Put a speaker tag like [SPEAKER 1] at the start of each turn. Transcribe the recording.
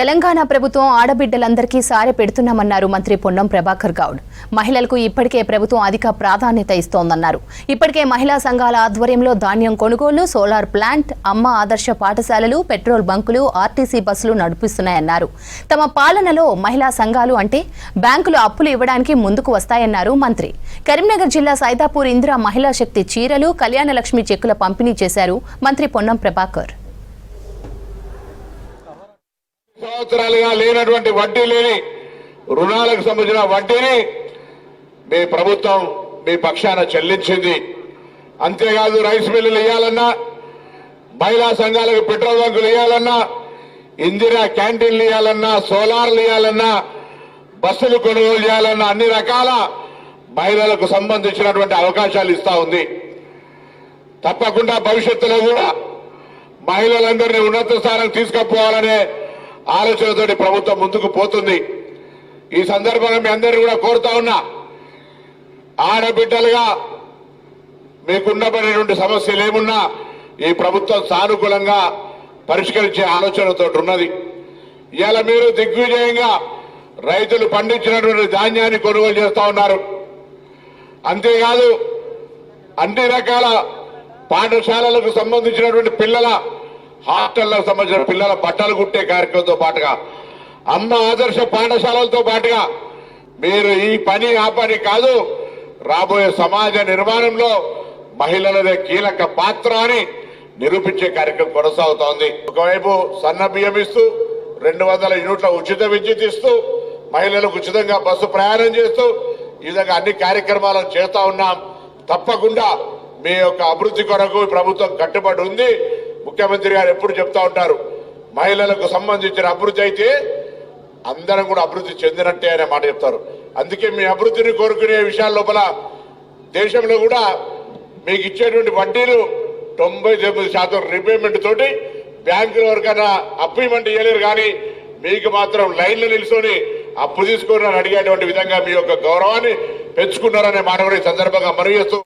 [SPEAKER 1] తెలంగాణ ప్రభుత్వం ఆడబిడ్డలందరికీ సారె పెడుతున్నామన్నారు మంత్రి పొన్నం ప్రభాకర్ గౌడ్. మహిళలకు ఇప్పటికే ప్రభుత్వం అధిక ప్రాధాన్యత ఇస్తోందన్నారు. ఇప్పటికే మహిళా సంఘాల ఆధ్వర్యంలో ధాన్యం కొనుగోలు సోలార్ ప్లాంట్ అమ్మ ఆదర్శ పాఠశాలలు పెట్రోల్ బంకులు ఆర్టీసీ బస్సులు నడిపిస్తున్నాయన్నారు. తమ పాలనలో మహిళా సంఘాలు అంటే బ్యాంకులు అప్పులు ఇవ్వడానికి ముందుకు వస్తాయన్నారు మంత్రి. కరీంనగర్ జిల్లా సైదాపూర్ ఇందిరా మహిళా శక్తి చీరలు కళ్యాణ లక్ష్మి చెక్కుల పంపిణీ చేశారు మంత్రి పొన్నం ప్రభాకర్.
[SPEAKER 2] సంవత్సరాలుగా లేనటువంటి వడ్డీ లేని రుణాలకు సంబంధించిన వడ్డీని మీ ప్రభుత్వం మీ పక్షాన చెల్లించింది. అంతేకాదు రైస్ మిల్లులు వేయాలన్నా మహిళా సంఘాలకు పెట్రోల్ బంకులు వేయాలన్నా ఇందిరా క్యాంటీన్లు వేయాలన్నా సోలార్లు వేయాలన్నా బస్సులు కొనుగోలు చేయాలన్నా అన్ని రకాల మహిళలకు సంబంధించినటువంటి అవకాశాలు ఇస్తా ఉంది. తప్పకుండా భవిష్యత్తులో కూడా మహిళలందరినీ ఉన్నత స్థానం తీసుకుపోవాలనే ఆలోచనతోటి ప్రభుత్వం ముందుకు పోతుంది. ఈ సందర్భంగా మీ అందరినీ కూడా కోరుతా ఉన్నా ఆడబిడ్డలుగా మీకున్నబడినటువంటి సమస్యలు ఏమున్నా ఈ ప్రభుత్వం సానుకూలంగా పరిష్కరించే ఆలోచనతో ఉన్నది. ఇలా మీరు దిగ్విజయంగా రైతులు పండించినటువంటి ధాన్యాన్ని కొనుగోలు చేస్తూ ఉన్నారు. అంతేకాదు అన్ని రకాల పాఠశాలలకు సంబంధించినటువంటి పిల్లల హాస్టళ్ళకు సంబంధించిన పిల్లల బట్టలు కుట్టే కార్యక్రమంతో పాటుగా అమ్మ ఆదర్శ పాఠశాలలతో పాటుగా మీరు ఈ పని ఆ పని కాదు రాబోయే సమాజ నిర్మాణంలో మహిళలదే కీలక పాత్ర అని నిరూపించే కార్యక్రమం కొనసాగుతోంది. ఒకవైపు సన్న బియ్యం ఇస్తూ రెండు వందల యూనిట్ల ఉచిత విద్యుత్ ఇస్తూ మహిళలకు ఉచితంగా బస్సు ప్రయాణం చేస్తూ ఈ విధంగా అన్ని కార్యక్రమాలను చేస్తా ఉన్నాం. తప్పకుండా మీ యొక్క అభివృద్ధి కొరకు ప్రభుత్వం కట్టుబడి ఉంది. ముఖ్యమంత్రి గారు ఎప్పుడు చెప్తా ఉంటారు మహిళలకు సంబంధించిన అభివృద్ధి అయితే అందరం కూడా అభివృద్ధి చెందినట్టే అనే మాట చెప్తారు. అందుకే మీ అభివృద్ధిని కోరుకునే విషయాల లోపల దేశంలో కూడా మీకు ఇచ్చేటువంటి వడ్డీలు తొంభై తొమ్మిది శాతం రిపేమెంట్ తోటి బ్యాంకుల వరకైనా అప్పు ఇవ్వమంటే ఇవ్వలేరు కానీ మీకు మాత్రం లైన్లో నిల్చొని అప్పు తీసుకుని అడిగేటువంటి విధంగా మీ యొక్క గౌరవాన్ని పెంచుకున్నారనే మాట కూడా ఈ సందర్భంగా మనవి చేస్తూ